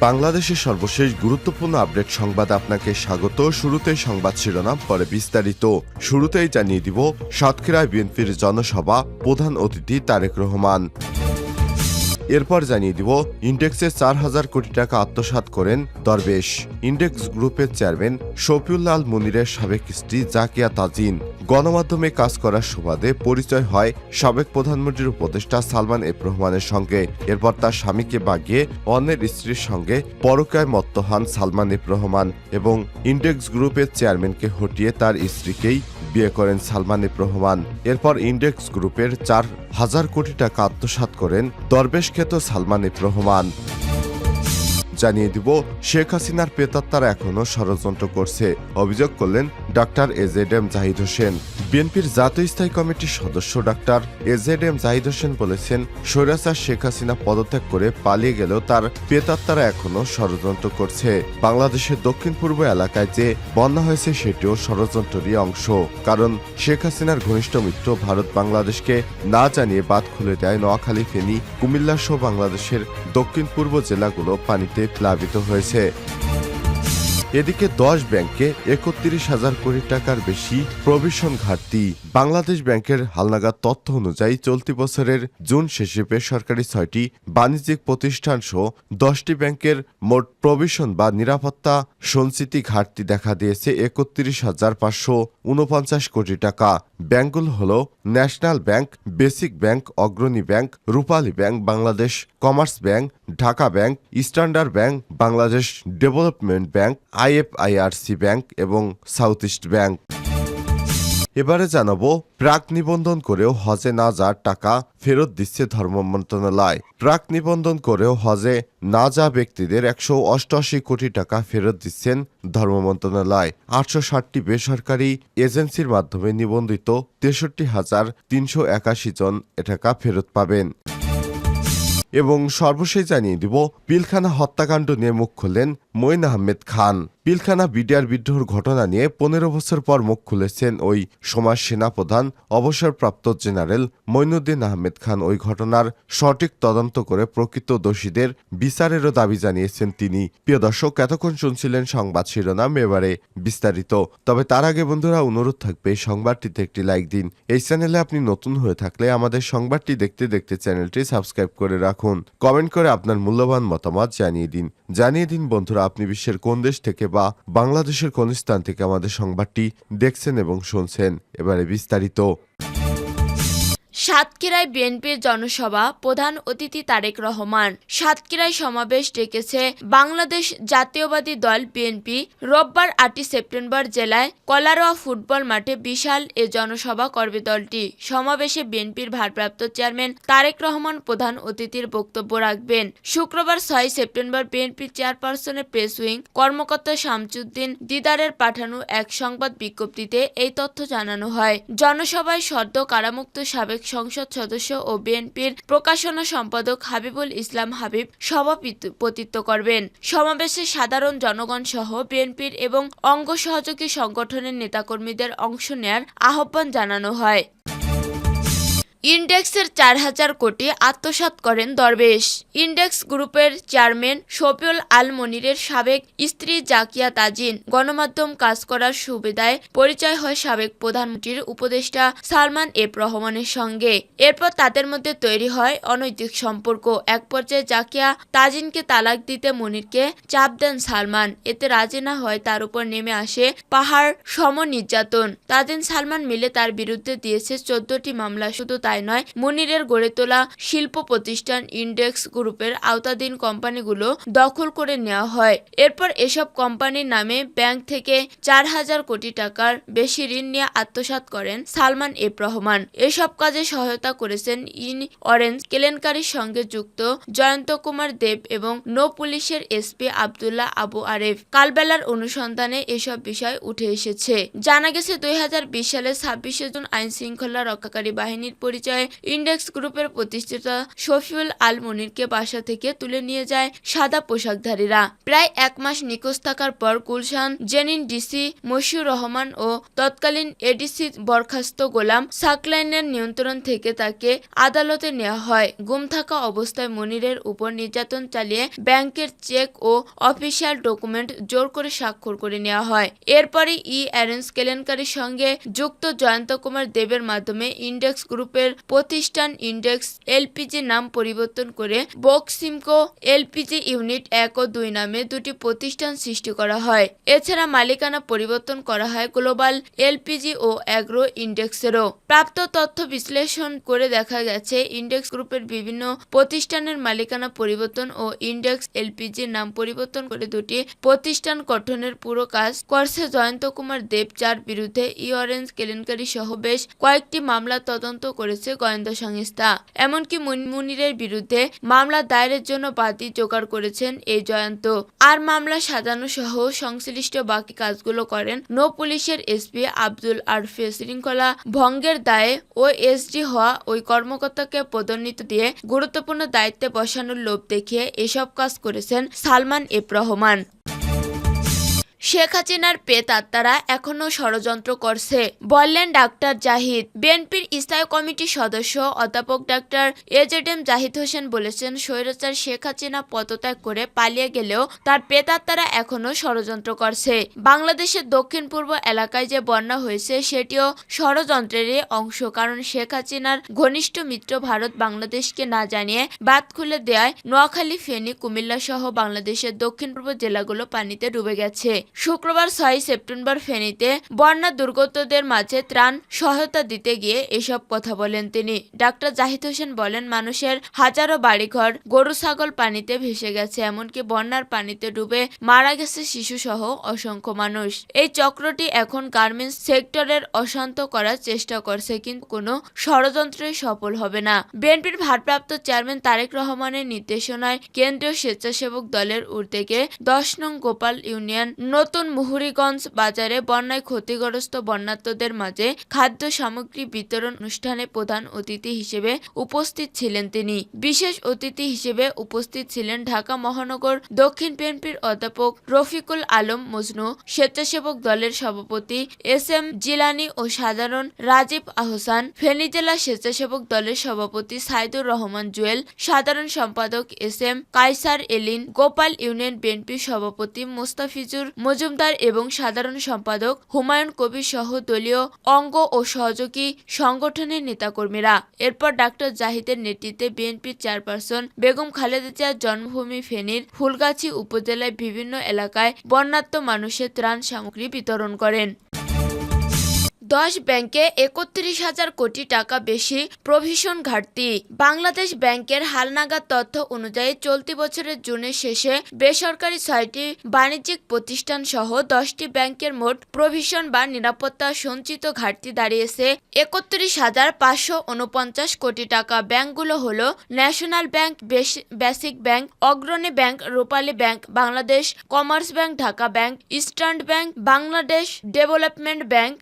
বাংলাদেশের সর্বশেষ গুরুত্বপূর্ণ আপডেট সংবাদ আপনাকে স্বাগত। শুরুতে সংবাদ শিরোনাম, পরে বিস্তারিত। শুরুতেই জানিয়ে দিব, সাতক্ষীরায় বিএনপির জনসভা প্রধান অতিথি তারেক রহমান। এরপর জানিয়ে দিব, ইন্ডেক্সে চার হাজার কোটি টাকা আত্মসাৎ করেন দরবেশ। ইন্ডেক্স গ্রুপের চেয়ারম্যান শফিউল্লাল মুনিরের সাবেক স্ত্রী জাকিয়া তাজিন। গণমাধ্যমে কাজ করার সুবাদে পরিচয় হয় সাবেক প্রধানমন্ত্রীর উপদেষ্টা সালমান এফ রহমানের সঙ্গে। এরপর তার স্বামীকে বাগিয়ে অন্যের স্ত্রীর সঙ্গে পরকায় মত্ত হন সালমান এফ রহমান এবং ইন্ডেক্স গ্রুপের চেয়ারম্যানকে হটিয়ে তার স্ত্রীকেই বিয়ে করেন সালমানি রহমান। এরপর ইন্ডেক্স গ্রুপের চার হাজার কোটি টাকা আত্মসাত করেন দরবেশ খ্যাত সালমান রহমান। জানিয়ে দিব, শেখ হাসিনার প্রেতাত্মারা এখনও ষড়যন্ত্র করছে। অভিযোগ করলেন doctor AZ M Zahid Hossain. বিএনপির জাতীয় স্থায়ী কমিটির সদস্য doctor AZ M Zahid Hossain বলেছেন, স্বৈরাচার শেখ হাসিনা পদত্যাগ করে পালিয়ে গেলেও তার পেতাত্তারা এখনও ষড়যন্ত্র করছে। বাংলাদেশের দক্ষিণ পূর্ব এলাকায় যে বন্যা হয়েছে সেটিও ষড়যন্ত্রেরই অংশ। কারণ শেখ হাসিনার ঘনিষ্ঠ মিত্র ভারত বাংলাদেশকে না জানিয়ে বাদ খুলে দেয় নোয়াখালী, ফেনী, কুমিল্লা সহ বাংলাদেশের দক্ষিণ পূর্ব জেলাগুলো পানিতে প্লাবিত হয়েছে। এদিকে দশ ব্যাংকে একত্রিশ হাজার কোটি টাকার বেশি প্রভিশন ঘাটতি। বাংলাদেশ ব্যাংকের হালনাগাদ তথ্য অনুযায়ী চলতি বছরের জুন শেষে বেসরকারি ছয়টি বাণিজ্যিক প্রতিষ্ঠান সহ দশটি ব্যাংকের মোট প্রভিশন বা নিরাপত্তা সঞ্চিতি ঘাটতি দেখা দিয়েছে একত্রিশ হাজার পাঁচশো উনপঞ্চাশ কোটি টাকা। ব্যাংকগুলো হল national bank, basic bank, Agrani bank, Rupali bank, Bangladesh commerce bank, Dhaka bank, standard bank, Bangladesh development bank IFIRC bank এবং সাউথ ইস্ট ব্যাংক। এবারে জানাব, প্রাক নিবন্ধন করেও হজে না যাওয়ার টাকা ফেরত দিচ্ছে ধর্ম মন্ত্রণালয়। প্রাক নিবন্ধন করেও হজে না যা ব্যক্তিদের একশো অষ্টআশি কোটি টাকা ফেরত দিচ্ছেন ধর্ম মন্ত্রণালয়। আটশো ষাটটি বেসরকারি এজেন্সির মাধ্যমে নিবন্ধিত তেষট্টি হাজার তিনশো একাশি জন এ টাকা ফেরত পাবেন। এবং সর্বশেষ জানিয়ে দিব পিলখানা হত্যাকাণ্ড নিয়ে মুখ খুললেন মইন আহমেদ খান। পিলখানা বিডিআর বিদ্রোহর ঘটনা নিয়ে পনেরো বছর পর মুখ খুলেছেন ওই সমাজ সেনাপ্রধান অবসরপ্রাপ্ত জেনারেল মঈনুদ্দিন আহমেদ খান। ওই ঘটনার সঠিক তদন্ত করে প্রকৃত দোষীদের বিচারেরও দাবি জানিয়েছেন তিনি। প্রিয় দর্শক, এতক্ষণ শুনছিলেন সংবাদ শিরোনাম, এবারে বিস্তারিত। তবে তার আগে বন্ধুরা, অনুরোধ থাকবে সংবাদটিতে একটি লাইক দিন। এই চ্যানেলে আপনি নতুন হয়ে থাকলে আমাদের সংবাদটি দেখতে দেখতে চ্যানেলটি সাবস্ক্রাইব করে রাখুন। কমেন্ট করে আপনার মূল্যবান মতামত জানিয়ে দিন। জানিয়ে দিন বন্ধুরা, আপনি বিশ্বের কোন দেশ থেকে বা বাংলাদেশের কোন স্থান থেকে আমাদের সংবাদটি দেখছেন এবং শুনছেন এবারে বিস্তারিত। সাতক্ষীরায় বিএনপির জনসভা প্রধান অতিথি তারেক রহমান। সাতক্ষীরায় সমাবেশ ডেকেছে বাংলাদেশ জাতীয়বাদী দল বিএনপি। রোববার আটই সেপ্টেম্বর জেলায় কলারোয়া ফুটবল মাঠে বিশাল এ জনসভা করবে দলটি। সমাবেশে বিএনপির ভারপ্রাপ্ত চেয়ারম্যান তারেক রহমান প্রধান অতিথির বক্তব্য রাখবেন। শুক্রবার ছয় সেপ্টেম্বর বিএনপি চেয়ারপারসনের প্রেস উইং কর্মকর্তা শামসুদ্দিন দিদারের পাঠানো এক সংবাদ বিজ্ঞপ্তিতে এই তথ্য জানানো হয়। জনসভায় সদ্য কারামুক্ত সাবেক সংসদ সদস্য ও বিএনপির প্রকাশনা সম্পাদক হাবিবুল ইসলাম হাবিব সভাপতিত্ব করবেন। সমাবেশে সাধারণ জনগণ সহ বিএনপির এবং অঙ্গ সহযোগী সংগঠনের নেতাকর্মীদের অংশ নেয়ার আহ্বান জানানো হয়। ইন্ডেক্সের চার হাজার কোটি আত্মসাৎ করেন দরবেশ। ইন্ডেক্স গ্রুপের চেয়ারম্যান শফিউল আল মনিরের সাবেক স্ত্রী জাকিয়া তাজিন গণমাধ্যম কাজ করার সুবিধায় পরিচয় হয় সাবেক প্রধানমন্ত্রীর উপদেষ্টা সালমান এফ রহমানের সঙ্গে। এরপর তাদের মধ্যে তৈরি হয় অনৈতিক সম্পর্ক। এক পর্যায়ে জাকিয়া তাজিনকে তালাক দিতে মনিরকে চাপ দেন সালমান। এতে রাজি না হয় তার উপর নেমে আসে পাহাড় সম নির্যাতন তাজিন সালমান মিলে তার বিরুদ্ধে দিয়েছে চোদ্দটি মামলা। শুধু তাই নয়, মনিরের গড়ে তোলা শিল্প প্রতিষ্ঠান ইন্ডেক্স গ্রুপের আওতাধীন কোম্পানিগুলো দখল করে নেওয়া হয়। এরপর এসব কোম্পানির নামে ব্যাংক থেকে চার হাজার কোটি টাকার বেশি ঋণ নিয়ে আত্মসাৎ করেন সালমান এফ রহমান। এসব কাজে সহায়তা করেছেন ইন অরেঞ্জ কেলেনকারির সঙ্গে যুক্ত জয়ন্ত কুমার দেব এবং নৌ পুলিশের এসপি আবদুল্লাহ আবু আরেফ। কালবেলার অনুসন্ধানে এসব বিষয় উঠে এসেছে। জানা গেছে, দুই হাজার বিশ সালে ছাব্বিশে জুন আইন শৃঙ্খলা রক্ষাকারী বাহিনীর পরিচালক পরিচয়ে ইন্ডেক্স গ্রুপের প্রতিষ্ঠাতা শফিউল আল মনিরকে বাসা থেকে তুলে নিয়ে যায় সাদা পোশাকধারীরা। প্রায় এক মাস নিখোঁজ থাকার পর গুলশান জেনিন ডিসি, মশিউর রহমান ও তৎকালীন এডিসি বরখাস্ত গোলাম সাকলাইনের নিয়ন্ত্রণ থেকে তাকে আদালতে নেওয়া হয়। গুম থাকা অবস্থায় মনিরের উপর নির্যাতন চালিয়ে ব্যাংকের চেক ও অফিসিয়াল ডকুমেন্ট জোর করে স্বাক্ষর করে নেওয়া হয়। এরপরে ই অ্যারেঞ্জ কেলেঙ্কারির সঙ্গে যুক্ত জয়ন্ত কুমার দেবের মাধ্যমে ইন্ডেক্স গ্রুপের প্রতিষ্ঠান ইন্ডেক্স এলপিজি নাম পরিবর্তন করে বক্সিমকো এলপিজি ইউনিট এক ও দুই নামে দুটি প্রতিষ্ঠান সৃষ্টি করা হয়। এছাড়া মালিকানা পরিবর্তন করা হয় গ্লোবাল এলপিজি ও অ্যাগ্রো ইন্ডেক্সেরও। প্রাপ্ত তথ্য বিশ্লেষণ করে দেখা গেছে, ইন্ডেক্স গ্রুপের বিভিন্ন প্রতিষ্ঠানের মালিকানা পরিবর্তন ও ইন্ডেক্স এলপিজির নাম পরিবর্তন করে দুটি প্রতিষ্ঠান গঠনের পুরো কাজ করছে জয়ন্ত কুমার দেব, যার বিরুদ্ধে ই অরেঞ্জ কেলেঙ্কারি সহ বেশ কয়েকটি মামলা তদন্ত করেছে গোয়েন্দা সংস্থা। এমনকি মুনমুনিরের বিরুদ্ধে মামলা দায়েরের জন্য বাদী জোগাড় করেছেন এই জয়ন্ত। আর মামলা সাজানো সহ সংশ্লিষ্ট বাকি কাজগুলো করেন নৌ পুলিশের এসপি আব্দুল আরফে। শৃঙ্খলা ভঙ্গের দায়ে ও এসডি হওয়া ওই কর্মকর্তাকে পদোন্নতি দিয়ে গুরুত্বপূর্ণ দায়িত্বে বসানোর লোভ দেখিয়ে এসব কাজ করেছেন সালমান এফ রহমান। শেখ হাসিনার পেত আত্মারা এখনও ষড়যন্ত্র করছে। বললেন ডাক্তার জাহিদ। বিএনপির স্থায়ী কমিটির সদস্য অধ্যাপক doctor AZ M Zahid Hossain বলেছেন, স্বৈরাচার শেখ হাসিনা পদত্যাগ করে পালিয়ে গেলেও তার পেতাত্তারা এখনও ষড়যন্ত্র করছে। বাংলাদেশের দক্ষিণ পূর্ব এলাকায় যে বন্যা হয়েছে, সেটিও ষড়যন্ত্রেরই অংশ। কারণ শেখ হাসিনার ঘনিষ্ঠ মিত্র ভারত বাংলাদেশকে না জানিয়ে বাদ খুলে দেয় নোয়াখালী, ফেনী কুমিল্লা সহ বাংলাদেশের দক্ষিণ পূর্ব জেলাগুলো পানিতে ডুবে গেছে। শুক্রবার ছয় সেপ্টেম্বর ফেনীতে বন্যা দুর্গতদের মাঝে ত্রাণ সহায়তা দিতে গিয়ে এসব কথা বলেন তিনি। ডাক্তার জাহিদ হোসেন বলেন, মানুষের হাজারো বাড়িঘর, গরু, ছাগল পানিতে ভেসে গেছে, এমনকি বন্যার পানিতে ডুবে মারা গেছে শিশু সহ অসংখ্য মানুষ। এই চক্রটি এখন গার্মেন্টস সেক্টরের অশান্ত করার চেষ্টা করছে, কিন্তু কোনো ষড়যন্ত্রই সফল হবে না। বিএনপির ভারপ্রাপ্ত চেয়ারম্যান তারেক রহমানের নির্দেশনায় কেন্দ্রীয় স্বেচ্ছাসেবক দলের উদ্যোগে দশ নং গোপাল ইউনিয়ন নতুন মুহুরীগঞ্জ বাজারে বন্যায় ক্ষতিগ্রস্ত বন্যার্তদের মাঝে খাদ্য সামগ্রী বিতরণ অনুষ্ঠানে প্রধান অতিথি হিসেবে উপস্থিত ছিলেন তিনি। বিশেষ অতিথি হিসেবে উপস্থিত ছিলেন ঢাকা মহানগর দক্ষিণ বিএনপির অধ্যাপক রফিকুল আলম মজনু, স্বেচ্ছাসেবক দলের সভাপতি এস এম জিলানি ও সাধারণ রাজীব আহসান, ফেনী জেলা স্বেচ্ছাসেবক দলের সভাপতি সাইদুর রহমান জুয়েল, সাধারণ সম্পাদক S M Kaiser Elin, Gopal union BNP সভাপতি মোস্তাফিজুর মজুমদার এবং সাধারণ সম্পাদক হুমায়ুন কবির সহ দলীয় অঙ্গ ও সহযোগী সংগঠনের নেতাকর্মীরা। এরপর ডাক্তার জাহিদের নেতৃত্বে বিএনপির চেয়ারপারসন বেগম খালেদা জিয়ার জন্মভূমি ফেনীর ফুলগাছি উপজেলায় বিভিন্ন এলাকায় বন্যাত্ম মানুষের ত্রাণ সামগ্রী বিতরণ করেন। দশ ব্যাংকে একত্রিশ হাজার কোটি টাকা বেশি প্রভিশন ঘাটতি। বাংলাদেশ ব্যাংকের হালনাগাদ তথ্য অনুযায়ী চলতি বছরের জুনের শেষে বেসরকারি ছয়টি বাণিজ্যিক প্রতিষ্ঠান সহ দশটি ব্যাংকের মোট প্রভিশন বা নিরাপত্তা সঞ্চিত ঘাটতি দাঁড়িয়েছে। একত্রিশ হাজার পাঁচশো উনপঞ্চাশ কোটি টাকা ব্যাংকগুলো হলো national bank base- basic bank, Agrani bank, Rupali bank, Bangladesh commerce bank, Dhaka bank, eastern bank, Bangladesh development bank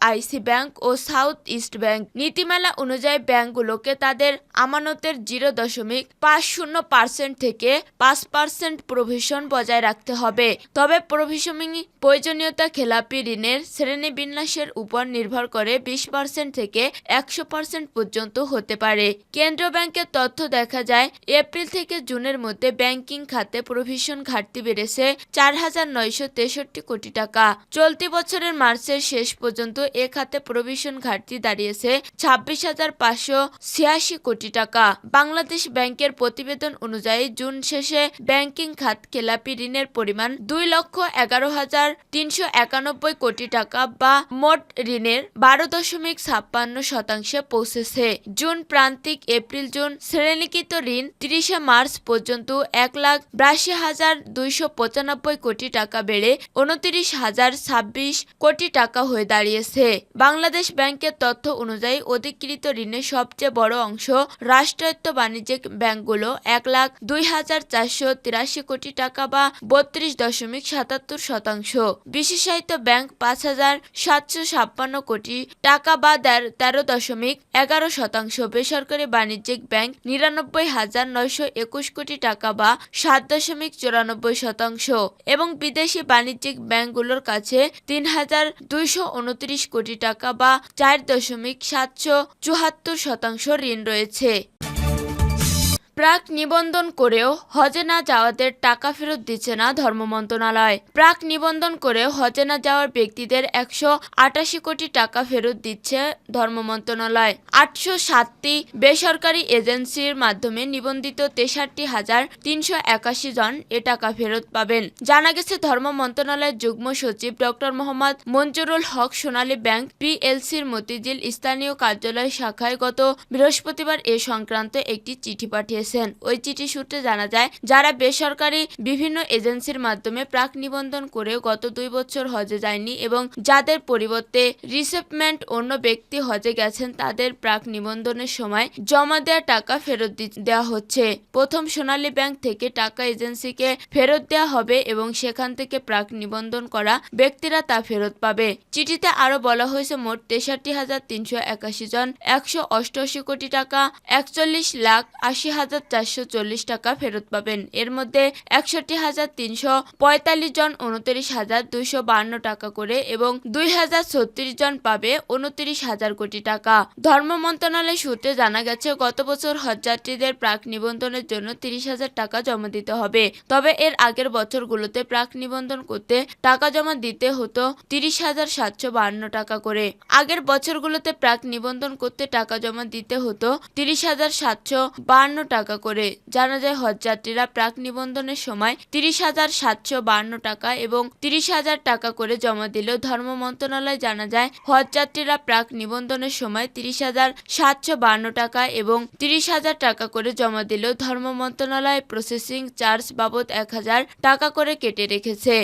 IFIC bank ও সাউথ ইস্ট ব্যাংক নীতিমালা অনুযায়ী ব্যাংকগুলোকে তাদের আমানতের জিরো দশমিক পাঁচ শূন্য পার্সেন্ট থেকে পাঁচ পার্সেন্ট প্রভিশন বজায় রাখতে হবে। তবে প্রভিশনিং প্রয়োজনীয়তা খেলাপি ঋণের শ্রেণীবিন্যাসের উপর নির্ভর করে বিশ পার্সেন্ট থেকে একশো পার্সেন্ট পর্যন্ত হতে পারে। কেন্দ্রীয় ব্যাংকের তথ্য দেখা যায়, এপ্রিল থেকে জুনের মধ্যে ব্যাংকিং খাতে প্রভিশন ঘাটতি বেড়েছে চার হাজার নয়শো তেষট্টি কোটি টাকা। চলতি বছরের মার্চের শেষ পর্যন্ত এ খাতে প্রভিশন ঘাটতি দাঁড়িয়েছে ছাব্বিশ হাজার পাঁচশো ছিয়াশি কোটি টাকা। বাংলাদেশ ব্যাংকের প্রতিবেদন অনুযায়ী জুন শেষে ব্যাংকিং খাত খেলাপি ঋণের পরিমাণ দুই লক্ষ এগারো হাজার তিনশো একানব্বই কোটি টাকা বা মোট ঋণের বারো দশমিক ছাপ্পান্ন শতাংশে পৌঁছেছে। জুন প্রান্তিক এপ্রিল জুন শ্রেণীকৃত ঋণ তিরিশে মার্চ পর্যন্ত এক লাখ বিরাশি হাজার দুইশো পঁচানব্বই কোটি টাকা বেড়ে উনত্রিশ হাজার ছাব্বিশ কোটি টাকা হয়ে দাঁড়িয়েছে। রয়েছে বাংলাদেশ ব্যাংকের তথ্য অনুযায়ী অধিকৃত ঋণের সবচেয়ে বড় অংশ রাষ্ট্রায়ত্ত বাণিজ্যিক ব্যাংকগুলো এক লাখ দুই হাজার চারশো তিরাশি কোটি টাকা বা বত্রিশ দশমিক সাতাত্তর শতাংশ। বিশেষায়িত ব্যাংক পাঁচ হাজার সাতশো ছাপ্পান্ন কোটি টাকা বা তেরো দশমিক এগারো শতাংশ। বেসরকারি বাণিজ্যিক ব্যাংক নিরানব্বই হাজার নয়শো একুশ কোটি টাকা বা সাত দশমিক চুরানব্বই শতাংশ এবং বিদেশি বাণিজ্যিক ব্যাংকগুলোর কাছে তিন হাজার দুইশো উনত্রিশ কোটি টাকা বা চার দশমিক সাতশো চুয়াত্তর শতাংশ ঋণ রয়েছে। প্রাক নিবন্ধন করেও হজে না যাওয়াদের টাকা ফেরত দিচ্ছে না ধর্ম মন্ত্রণালয়। প্রাক নিবন্ধন করেও হজে না যাওয়ার ব্যক্তিদের একশো আটাশি কোটি টাকা ফেরত দিচ্ছে ধর্ম মন্ত্রণালয়। আটশো সাতটি বেসরকারি এজেন্সির মাধ্যমে নিবন্ধিত তেষট্টি হাজার তিনশো একাশি জন এ টাকা ফেরত পাবেন। জানা গেছে, ধর্ম মন্ত্রণালয়ের যুগ্ম সচিব ডক্টর মোহাম্মদ মঞ্জুরুল হক সোনালী ব্যাংক পিএলসির মতিঝিল স্থানীয় কার্যালয় শাখায় গত বৃহস্পতিবার এ সংক্রান্ত একটি চিঠি পাঠিয়েছেন ওই চিঠি সূত্রে জানা যায়, যারা বেসরকারি বিভিন্ন এজেন্সির মাধ্যমে প্রাক নিবন্ধন করেও গত দুই বছর হজে যায়নি এবং যাদের পরিবর্তে রিসেপমেন্ট অন্য ব্যক্তি হজে গেছেন, তাদের প্রাক নিবন্ধনের সময় জমা দেওয়া টাকা ফেরত দেওয়া হচ্ছে। প্রথম সোনালী ব্যাংক থেকে টাকা এজেন্সিকে ফেরত দেওয়া হবে এবং সেখান থেকে প্রাক নিবন্ধন করা ব্যক্তিরা তা ফেরত পাবে। চিঠিতে আরও বলা হয়েছে, মোট তেষট্টি হাজার তিনশো একাশি জন একশো অষ্টআশি কোটি টাকা, একচল্লিশ লাখ আশি হাজার চারশো চল্লিশ টাকা ফেরত পাবেন। এর মধ্যে একষট্টি হাজার তিনশো পঁয়তাল্লিশ জন উনত্রিশ হাজার দুইশো বান্ন টাকা করে এবং দুই হাজার ছত্রিশ জন পাবে উনত্রিশ হাজার কোটি টাকা। ধর্ম মন্ত্রণালয় সূত্রে জানা গেছে, গত বছর হজযাত্রীদের প্রাক নিবন্ধনের জন্য তিরিশ হাজার টাকা জমা দিতে হবে। তবে এর আগের বছরগুলোতে প্রাক নিবন্ধন করতে টাকা জমা দিতে হতো তিরিশ হাজার সাতশো বান্ন টাকা করে। আগের বছরগুলোতে প্রাক নিবন্ধন করতে টাকা জমা দিতে হতো তিরিশ হাজার সাতশো বান্ন টাকা করে। জানা যায়, হজযাত্রীরা প্রাক নিবন্ধনের সময় তিরিশ হাজার সাতশো বান্ন টাকা এবং তিরিশ হাজার টাকা করে জমা দিলেও ধর্ম মন্ত্রণালয় জানা যায়, হজযাত্রীরা প্রাক নিবন্ধনের সময় তিরিশ হাজার সাতশো বান্ন টাকা এবং তিরিশ হাজার টাকা করে জমা দিলেও ধর্ম মন্ত্রণালয় প্রসেসিং চার্জ বাবদ এক হাজার টাকা করে কেটে রেখেছে।